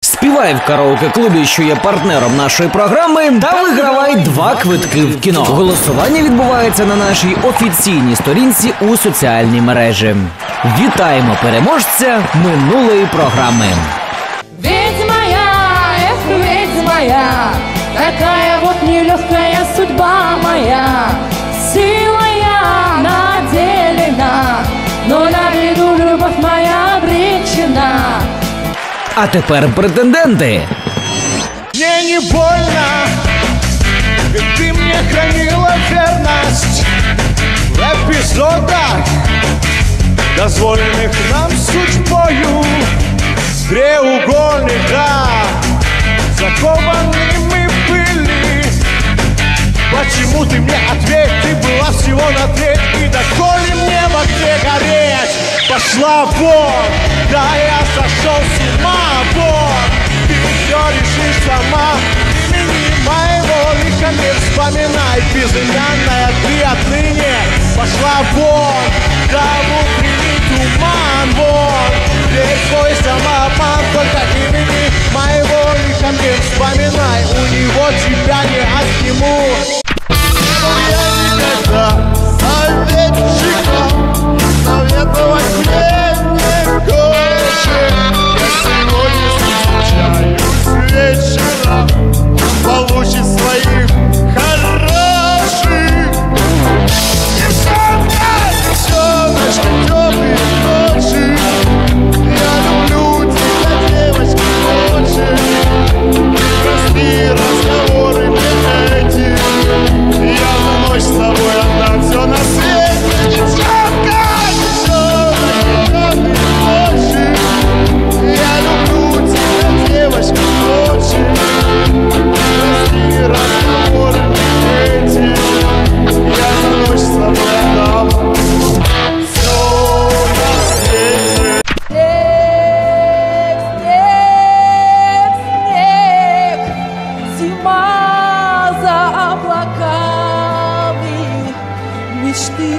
Співай в караоке-клубі, що є партнером нашої програми, та вигравай два квитки в кіно. Голосування відбувається на нашій офіційній сторінці у соціальній мережі. Вітаємо переможця минулої програми. Ведьма я, эх, ведьма я, Такая вот нелегкая судьба моя. Сила я наделена, Но на беду любовь моя обречена. А тепер претенденти. Мне не больно, ведь ты мне хранила верность В эпизодах, дозволенных нам судьбою Треугольника, были Почему ты мне ответь, ты была всего на треть. И доколе мне в огне гореть? Пошла вон, да я сошел с ума. Вон. Ты все решишь сама. Имени моего лиха не вспоминай. Безымянная ты отныне. Пошла вон, да в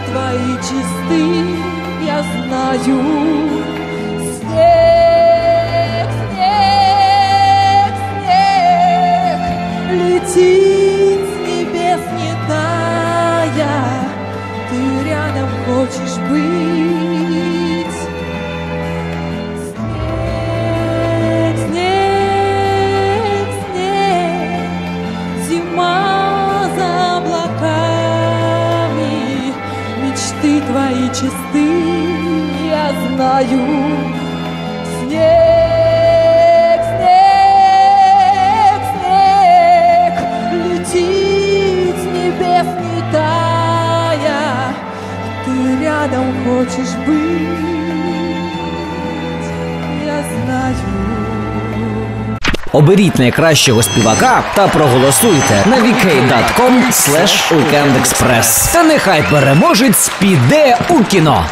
твои чисты, я знаю. Снег, снег, снег, летит с небес не тая, ты рядом хочешь быть. Чисты, я знаю. Снег, снег, снег, летит с небес не тая, ты рядом хочешь быть, я знаю. Оберіть найкращого співака та проголосуйте на vk.com weekendexpress. Та нехай переможець піде у кіно.